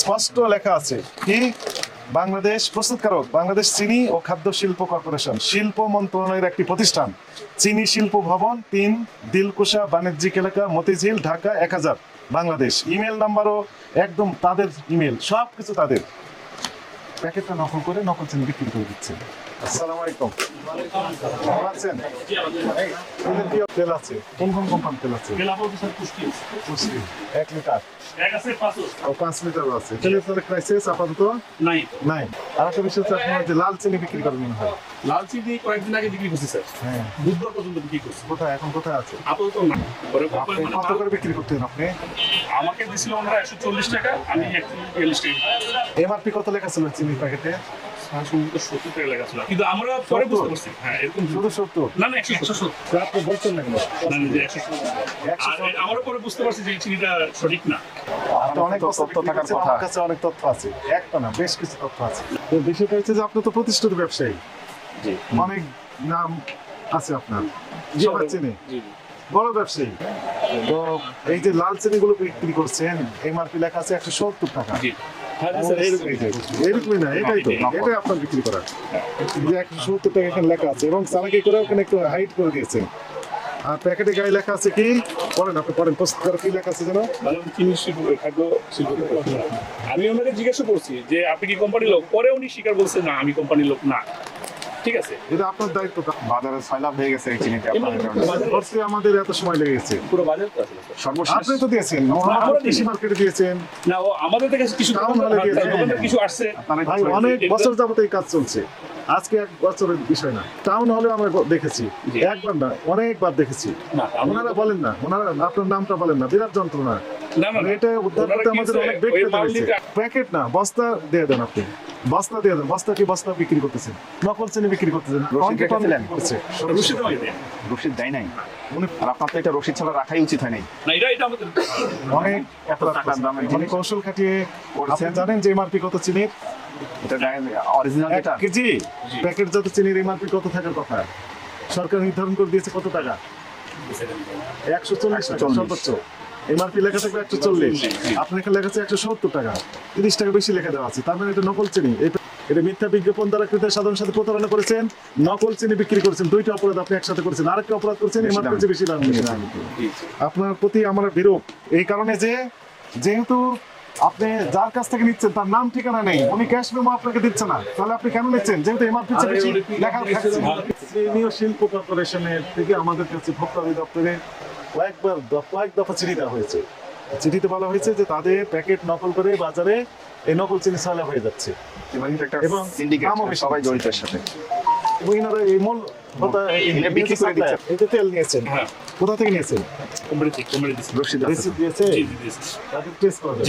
স্পষ্ট লেখা আছে কি? বাংলাদেশ প্রস্তুতকারক, বাংলাদেশ চিনি ও খাদ্য শিল্প কর্পোরেশন, শিল্প মন্ত্রণালয়ের একটি প্রতিষ্ঠান। চিনি শিল্প ভবন তিন, দিলকুশা বাণিজ্যিক এলাকা, মতিঝিল, ঢাকা, এক হাজার। বাংলাদেশ। ইমেল নাম্বারও একদম তাদের ইমেল সব কিছু তাদের। প্যাকেটটা নকল করে নকল চিনি বিক্রি করে দিচ্ছে। আসসালামু আলাইকুম। ভালো আছেন? তেলের তেল আছে? কোন কোন কোম্পানি তেল আছে? পুষ্টি, এক লিটার? ও পাঁচ লিটার আছে। তেলের ক্রাইসিস আপাতত? নাই। নাই। আর একটা বিষয় হচ্ছে আপনার যে লাল চিনি বিক্রি করেন মনে হয়। লাল চিনি কয়েকদিন আগে বিক্রি করছি স্যার। হ্যাঁ। বুধবার পর্যন্ত বিক্রি করছি। কোথায়? এখন কোথায় আছে? আপাতত না আপনি মানে কত করে বিক্রি করতেন আপনি? আমাকে দিছিল ওনারা একশো চল্লিশ টাকা আমি একশো বিয়াল্লিশ টাকা এমআরপি কত লেখা ছিল চিনির প্যাকেটে? ছিল। কিন্তু আমরা পরে বুঝতে পারছি। হ্যাঁ এরকম শুধু সত্তর? না না একশো একশো সত্তর আপনি বলছেন না কেন? আমরা পরে বুঝতে পারছি যে এই চিনিটা সঠিক না। অনেক তথ্য থাকার কথা। কাছে অনেক তথ্য আছে। একটা না বেশ কিছু তথ্য আছে। তো বিষয়টা হচ্ছে যে আপনি তো প্রতিষ্ঠিত ব্যবসায়ী। অনেক নাম আছে আপনার। সবাই চেনে। বড় ব্যবসায়ী। তো এই যে লাল চিনি গুলো বিক্রি করছেন এমআরপি লেখা আছে একশো সত্তর টাকা। জি। হ্যাঁ হ্যাঁ, স্যার এইরকম- এই যে, এইরকমই না এটাই তো এটাই আপনার বিক্রি করার। যে একশো সত্তর টাকা এখানে লেখা আছে এবং চালাকি করে ওখানে একটু হাইট করে দিয়েছেন। আর প্যাকেটে গায়ে লেখা আছে কি? পড়েন আপনি পড়েন প্রস্তুত কি লেখা আছে যেন? খাদ্য আমি ওনাকে জিজ্ঞাসা করছি যে আপনি কি কোম্পানির লোক? পরে উনি স্বীকার বলছে না আমি কোম্পানির লোক না। ঠিক আছে। এটা আপনার দায়িত্ব বাজারে ছয় হয়ে গেছে এই চিনিতে আপনার আমাদের এত সময় লেগেছে পুরো বাজার তো আসলে সর্বশেষ আপনি তো দিয়েছেন। আমরা কৃষি মার্কেটে দিয়েছেন। না ও আমাদের থেকে কিছু টাউন হলে দোকানদার- গিয়েছে। দোকানদার কিছু আসছে। ভাই অনেক বছর যাবত এই কাজ চলছে। আজকে এক বছরের বিষয় না। টাউন হলে আমরা দেখেছি। একবার না অনেকবার দেখেছি। ওনারা বলেন না ওনারা আপনার নামটা বলেন না। বিরাট যন্ত্রণা। এটা উদ্ধার করতে আমাদের অনেক প্যাকেট না বস্তা দিয়ে দেন আপনি। বস্তা দিয়ে দেন বস্তা কি বস্তা বিক্রি করতেছেন। নকল চিনি বিক্রি করতেছেন। রশিদ আমাকে দেন। রসিদ দেয় নাই। আর আপনার তো এটা রসিদ ছাড়া রাখাই উচিত হয় নাই। না এটা এটা আমাদের অনেক এত টাকার দামের অনেক কৌশল খাটিয়ে জানেন যে এমআরপি কত চিনির? এটা অরিজিনাল এটা। কেজি? প্যাকেট যত চিনির এমআরপি কত থাকার কথা? সরকার নির্ধারণ করে দিয়েছে কত টাকা? একশো চল্লিশ টাকা 140 সর্বোচ্চ। এমআরপি লেখা থাকবে একশো চল্লিশ। লেখা আছে একশো সত্তর টাকা। তিরিশ টাকা বেশি লেখা দেওয়া আছে। তার মানে এটা নকল চিনি। এটা মিথ্যা বিজ্ঞাপন দ্বারা ক্রেতার সাধারণ সাথে প্রতারণা করেছেন নকল চিনি বিক্রি করেছেন। দুইটা অপরাধ আপনি একসাথে করেছেন। আরেকটা অপরাধ করেছেন এমআরপি। বেশি দাম আপনার প্রতি আমার বিরূপ। এই কারণে যে যেহেতু আপনি যার কাছ থেকে নিচ্ছেন তার নাম ঠিকানা নেই উনি ক্যাশ মেমো আপনাকে দিচ্ছে না। তাহলে আপনি কেন নিচ্ছেন? যেহেতু এমআরপি আরে, বেশি লেখা থাকছে শিল্প কর্পোরেশনের থেকে আমাদের কাছে ভোক্তা অধিদপ্তরে কয়েকবার কয়েক দফা চিঠি দেওয়া হয়েছে। চিঠিতে বলা হয়েছে যে তাদের প্যাকেট নকল করে বাজারে এই নকল চিনি সালা হয়ে যাচ্ছে। এবং সবাই। জড়িত সাথে এবং এনারা এই মূল কথা এই- এনে বিক্রি করে দিচ্ছে। এই যে তেল নিয়েছেন হ্যাঁ। কোথা থেকে নিয়েছেন? রসিদ দিয়েছে। তাদের টেস্ট করবে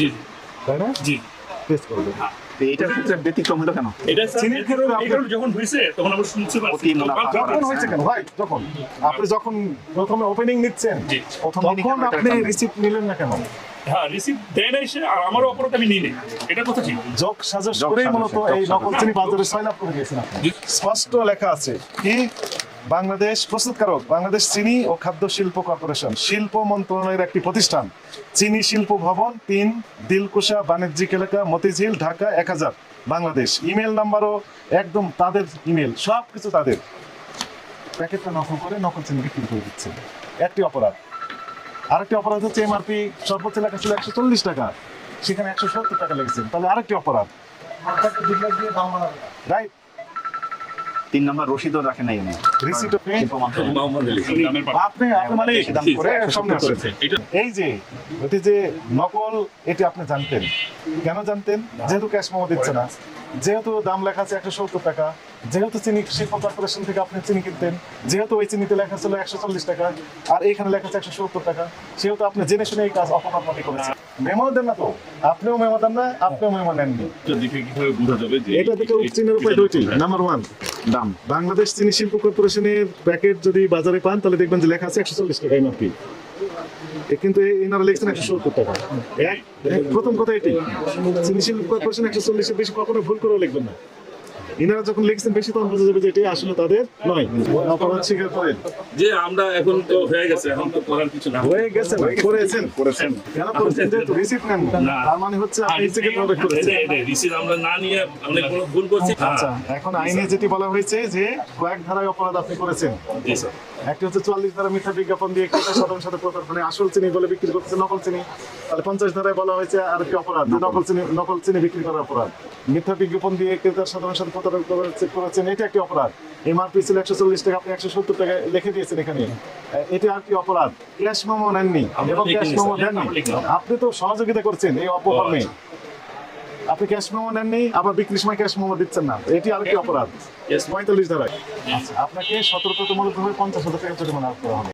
তাই না? জি। টেস্ট করবে তো ক্ষেত্রে ব্যতিক্রম হলো কেন? এটা স্যার ক্ষেত্রে এই আপনি- কারণে যখন হয়েছে তখন আমরা শুনতে পারছি অতি মুনাফা। তখন- যখন হয়েছে কেন? ভাই যখন। আপনি যখন প্রথমে ওপেনিং নিচ্ছেন জি। প্রথম দিনই তখন আপনি রিসিপ্ট নিলেন না কেন? হ্যাঁ রিসিভ দেয় না এসে আর আমারও অপরাধ আমি নিই নি। এটা কথা ঠিক যোগ সাজস করেই মূলত এই সাজস। নকল চিনি বাজারে সয়ন আপ করে স্পষ্ট লেখা আছে। কি? বাংলাদেশ প্রস্তুতকারক বাংলাদেশ চিনি ও খাদ্য শিল্প কর্পোরেশন শিল্প মন্ত্রণালয়ের একটি প্রতিষ্ঠান চিনি শিল্প ভবন তিন দিলকুশা বাণিজ্যিক এলাকা মতিঝিল ঢাকা এক হাজার বাংলাদেশ। ইমেল নাম্বারও একদম তাদের ইমেল সব কিছু তাদের। প্যাকেটটা নকল করে নকল চিনি বিক্রি করে দিচ্ছে। একটি অপরাধ। আরেকটি অপরাধ হচ্ছে এমআরপি সর্বোচ্চ লেখা ছিল একশো চল্লিশ টাকা সেখানে একশো সত্তর টাকা লেগেছে। তাহলে আরেকটি অপরাধ। রাইট। তিন নম্বর রসিদও রাখে নাই উনি। রিসিট। আপনি আপনি মানে দাম করে সামনে। এটা এই যে এটি যে নকল এটি আপনি জানতেন। কেন জানতেন? যেহেতু ক্যাশ মেমো দিচ্ছে না। যেহেতু দাম লেখা আছে একশো সত্তর টাকা। যেহেতু চিনি শিল্প কর্পোরেশন থেকে আপনি চিনি কিনতেন। যেহেতু ওই চিনিতে লেখা ছিল একশো চল্লিশ টাকা আর এইখানে লেখা আছে একশো সত্তর টাকা সেহেতু আপনি জেনে শুনে এই কাজ অপরাধী করেছেন। মেমো দেন না তো? আপনিও মেমো দেন না আপনিও মেমো নেননি। এটা দেখে কীভাবে বোঝা যাবে যে এটা দেখে চিনির উপায় দুইটি। নাম্বার ওয়ান দাম। বাংলাদেশ চিনি শিল্প কর্পোরেশনের প্যাকেট যদি বাজারে পান, তাহলে দেখবেন যে লেখা আছে একশো চল্লিশ টাকা এমআরপি। কিন্তু এনারা লিখছেন একশো সত্তর টাকা। এক প্রথম কথা এটি। চিনি শিল্প কর্পোরেশন একশো চল্লিশের বেশি কখনো ভুল করেও লিখবেন না। ইনারা যখন লিখছেন বেশি তখন বোঝা যাবে যে এটি আসলে তাদের নয়। অপরাধ স্বীকার করেন। যে আমরা এখন তো হয়ে গেছে এখন তো করার কিছু না। হয়ে গেছে করেছেন করেছেন। কেন করেছেন? যেহেতু রিসিপ্ট নেন তার মানে হচ্ছে আপনি ইচ্ছাকৃত ভাবে করেছেন। রিসিভ আমরা না নিয়ে অনেক বড় ভুল করছি। আচ্ছা এখন আইনে যেটি বলা হয়েছে যে কয়েক ধারায় অপরাধ আপনি করেছেন। জি স্যার। একটি হচ্ছে চুয়াল্লিশ ধারা মিথ্যা বিজ্ঞাপন দিয়ে ক্রেতা সাধারণ সাথে প্রতারণা আসল চিনি বলে বিক্রি করতেছে নকল চিনি। তাহলে পঞ্চাশ ধারায় বলা হয়েছে আর কি অপরাধ নকল। চিনি নকল চিনি বিক্রি করার অপরাধ। মিথ্যা বিজ্ঞাপন দিয়ে ক্রেতার সাধারণ সাথে করেছেন এটা একটি অপরাধ। এমআরপি ছিল একশো চল্লিশ টাকা আপনি একশো সত্তর টাকা লিখে দিয়েছেন এখানে। এটা আর কি অপরাধ? ক্যাশ মেমো নেননি। এবং ক্যাশ মেমো দেননি। আপনি তো সহযোগিতা করছেন এই অপকর্মে। আপনি ক্যাশ মেমো নেননি আবার বিক্রির সময় ক্যাশ মেমো দিচ্ছেন না। এটি আরেকটি অপরাধ। পঁয়তাল্লিশ ধারায়। আচ্ছা আপনাকে সতর্কতামূলক ভাবে পঞ্চাশ হাজার টাকা জরিমানা করা হবে।